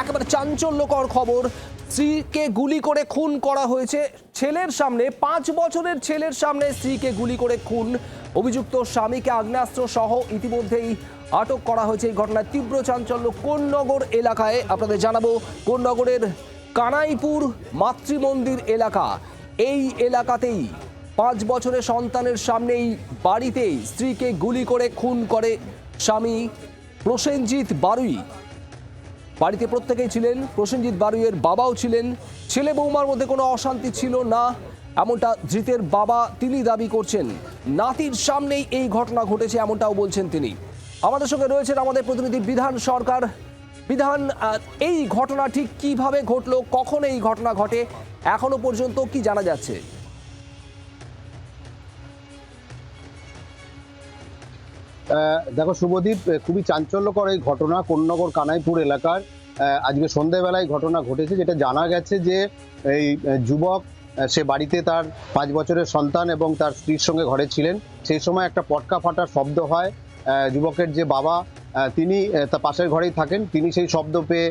একেবারে চাঞ্চল্যকর খবর। স্ত্রীকে গুলি করে খুন করা হয়েছে। ছেলের সামনে, পাঁচ বছরের ছেলের সামনে স্ত্রীকে গুলি করে খুন। অভিযুক্ত স্বামীকে আগ্নেয়াস্ত্র সহ ইতিমধ্যেই আটক করা হয়েছে। এই ঘটনায় তীব্র চাঞ্চল্য কোন নগর এলাকায়। আপনাদের জানাব কোন নগরের কানাইপুর মাতৃমন্দির এলাকা। এই এলাকাতেই পাঁচ বছরের সন্তানের সামনেই বাড়িতেই স্ত্রীকে গুলি করে খুন করে স্বামী প্রসেনজিৎ বারুই। বাড়িতে প্রত্যেকেই ছিলেন। প্রসেনজিৎ বারুইয়ের বাবাও ছিলেন। ছেলে বৌমার মধ্যে কোনো অশান্তি ছিল না। এমনটা ধৃতের বাবা তিনি দাবি করছেন। নাতির সামনেই এই ঘটনা ঘটেছে, এমনটাও বলছেন তিনি। আমাদের সঙ্গে রয়েছেন আমাদের প্রতিনিধি বিধান সরকার। বিধান এই ঘটনা ঠিক কীভাবে ঘটলো, কখন এই ঘটনা ঘটে, এখনও পর্যন্ত কি জানা যাচ্ছে? দেখো শুভদীপ খুবই চাঞ্চল্যকর এই ঘটনা কোন্নগর কানাইপুর এলাকার। আজকে সন্ধেবেলায় ঘটনা ঘটেছে, যেটা জানা গেছে যে এই যুবক সে বাড়িতে তার পাঁচ বছরের সন্তান এবং তার স্ত্রীর সঙ্গে ঘরে ছিলেন। সেই সময় একটা পটকা ফাটার শব্দ হয়। যুবকের যে বাবা তিনি তার পাশের ঘরেই থাকেন। তিনি সেই শব্দ পেয়ে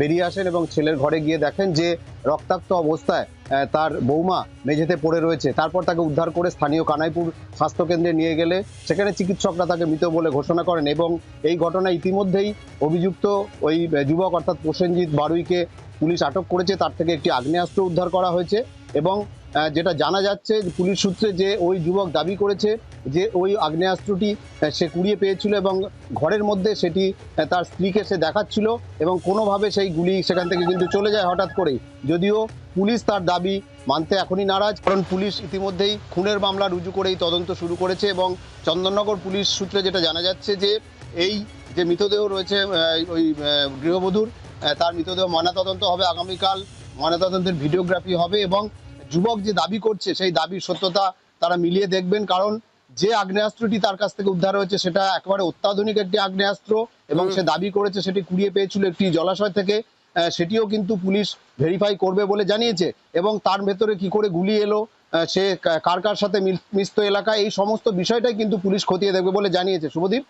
বেরিয়ে আসেন এবং ছেলের ঘরে গিয়ে দেখেন যে রক্তাক্ত অবস্থায় তার বৌমা মেঝেতে পড়ে রয়েছে। তারপর তাকে উদ্ধার করে স্থানীয় কানাইপুর স্বাস্থ্যকেন্দ্রে নিয়ে গেলে, সেখানে চিকিৎসকরা তাকে মৃত বলে ঘোষণা করেন এবং এই ঘটনা ইতিমধ্যেই অভিযুক্ত ওই যুবক অর্থাৎ প্রসেনজিৎ বারুইকে পুলিশ আটক করেছে। তার থেকে একটি আগ্নেয়াস্ত্র উদ্ধার করা হয়েছে এবং যেটা জানা যাচ্ছে পুলিশ সূত্রে যে ওই যুবক দাবি করেছে যে ওই আগ্নেয়াস্ত্রটি সে কুড়িয়ে পেয়েছিল এবং ঘরের মধ্যে সেটি তার স্ত্রীকে সে দেখাচ্ছিল এবং কোনোভাবে সেই গুলি সেখান থেকে কিন্তু চলে যায় হঠাৎ করেই। যদিও পুলিশ তার দাবি মানতে এখনই নারাজ, কারণ পুলিশ ইতিমধ্যেই খুনের মামলা রুজু করেই তদন্ত শুরু করেছে এবং চন্দননগর পুলিশ সূত্রে যেটা জানা যাচ্ছে যে এই যে মৃতদেহ রয়েছে ওই গৃহবধূর তার মৃতদেহ ময়নাতদন্ত হবে আগামীকাল। ময়নাতদন্তের ভিডিওগ্রাফি হবে এবং যুবক যে দাবি করছে সেই দাবির সত্যতা তারা মিলিয়ে দেখবেন কারণ যে আগ্নেয়াস্ত্রটি তার কাছ থেকে উদ্ধার হয়েছে সেটা একেবারে অত্যাধুনিক একটি আগ্নেয়াস্ত্র এবং সে দাবি করেছে সেটি কুড়িয়ে পেয়েছিল একটি জলাশয় থেকে সেটিও কিন্তু পুলিশ ভেরিফাই করবে বলে জানিয়েছে এবং তার ভেতরে কি করে গুলি এলো সে কার কার সাথে মিল- মিশত এলাকা এই সমস্ত বিষয়টাই কিন্তু পুলিশ খতিয়ে দেখবে বলে জানিয়েছে। শুভদীপ?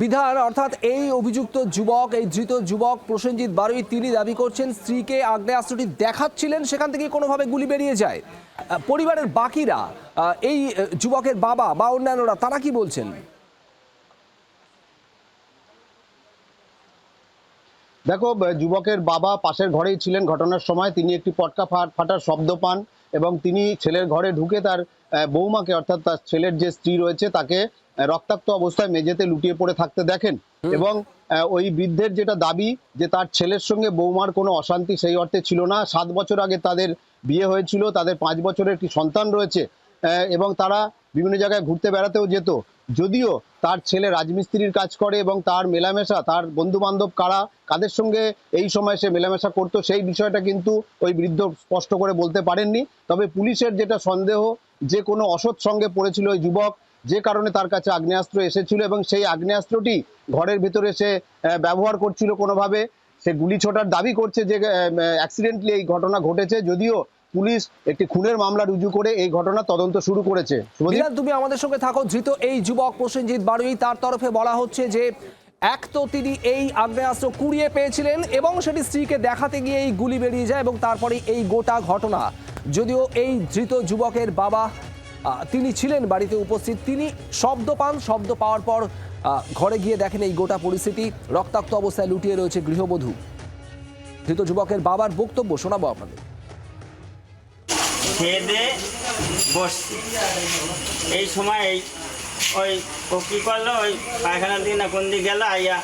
বিধান, অর্থাৎ এই অভিযুক্ত যুবক, এই ধৃত যুবক প্রসেনজিৎ বারুই, তিনি দাবি করছেন, স্ত্রীকে আগ্নেয়াস্ত্রটি দেখাচ্ছিলেন, সেখান থেকে কোনোভাবে গুলি বেরিয়ে যায়। পরিবারের বাকিরা এই যুবকের বাবা বা অন্যান্যরা, তারা কি বলছেন? দেখো যুবকের বাবা পাশের ঘরেই ছিলেন। ঘটনার সময় তিনি একটি পটকা ফাটার শব্দ পান এবং তিনি ছেলের ঘরে ঢুকে তার বৌমাকে, অর্থাৎ তার ছেলের যে স্ত্রী রয়েছে, তাকে রক্তাক্ত অবস্থায় মেঝেতে লুটিয়ে পড়ে থাকতে দেখেন। এবং ওই বৃদ্ধের যেটা দাবি যে তার ছেলের সঙ্গে বৌমার কোনো অশান্তি সেই অর্থে ছিল না। সাত বছর আগে তাদের বিয়ে হয়েছিল তাদের পাঁচ বছরের একটি সন্তান রয়েছে এবং তারা বিভিন্ন জায়গায় ঘুরতে বেড়াতেও যেত। যদিও তার ছেলে রাজমিস্ত্রির কাজ করে এবং তার মেলামেশা তার বন্ধু বান্ধব কারা কাদের সঙ্গে এই সময় সে মেলামেশা করতো সেই বিষয়টা কিন্তু ওই বৃদ্ধ স্পষ্ট করে বলতে পারেননি। তবে পুলিশের যেটা সন্দেহ যে কোনো অসৎ সঙ্গে পড়েছিল ওই যুবক যে কারণে তার কাছে আগ্নেয়াস্ত্র এসেছিল এবং সেই আগ্নেয়াস্ত্রটি ঘরের ভেতরে সে ব্যবহার করছিল কোনোভাবে। সে গুলি ছোটার দাবি করছে যে অ্যাক্সিডেন্টলি এই ঘটনা ঘটেছে যদিও পুলিশ একটি খুনের মামলা রুজু করে এই ঘটনা তদন্ত শুরু করেছে। তুমি আমাদের সঙ্গে থাকো। ধৃত এই যুবক প্রসেনজিৎ বারুই, তার তরফে বলা হচ্ছে যে, এক তো তিনি এই আগ্নেয়াস্ত্র কুড়িয়ে পেয়েছিলেন এবং সেটি স্ত্রীকে দেখাতে গিয়ে এই গুলি বেরিয়ে যায় এবং তারপরে এই গোটা ঘটনা। যদিও এই ধৃত যুবকের বাবা তিনি ছিলেন বাড়িতে উপস্থিত। তিনি শব্দ পান, শব্দ পাওয়ার পর ঘরে গিয়ে দেখেন এই গোটা পরিস্থিতি রক্তাক্ত অবস্থায় লুটিয়ে রয়েছে গৃহবধূ। ধৃত যুবকের বাবার বক্তব্য শোনাবো আপনাদের। খেয়ে বসছি। এই সময় এই ওই ও কী করল? ওই পায়খানার দিকে না কোন দিকে গেল, আইয়া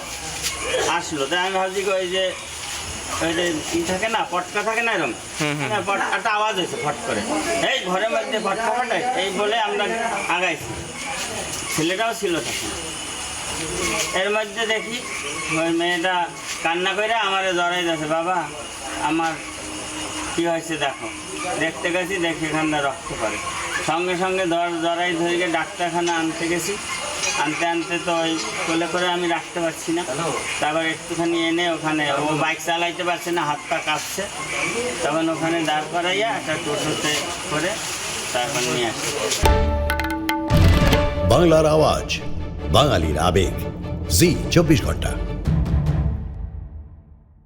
আসলো। তাই আমি ভাবছি ওই যে ই থাকে না পটকা থাকে না এরকম হ্যাঁ, পটকাটা আওয়াজ হয়েছে ফট করে। এই ঘরের মধ্যে পটকা ফাটাই এই বলে আমরা আগাইছি। ছেলেটাও ছিল তখন। এর মধ্যে দেখি ওই মেয়েটা কান্না করে আমার জড়াই যাচ্ছে বাবা আমার কি হয়েছে দেখো। দেখতে গেছি দেখি এখানটা রক্ত পড়ে। সঙ্গে সঙ্গে ধর জড়াই ধরে ডাক্তারখানা আনতে গেছি। আনতে আনতে তো ওই কোলে করে আমি রাখতে পারছি না। তারপর একটুখানি এনে ওখানে ও বাইক চালাইতে পারছে না হাত পা কাঁপছে। তখন ওখানে দাঁড় করাইয়া একটা টোটোতে করে তারপর নিয়ে আসি। বাংলার আওয়াজ বাঙালির আবেগ। জি চব্বিশ ঘণ্টা।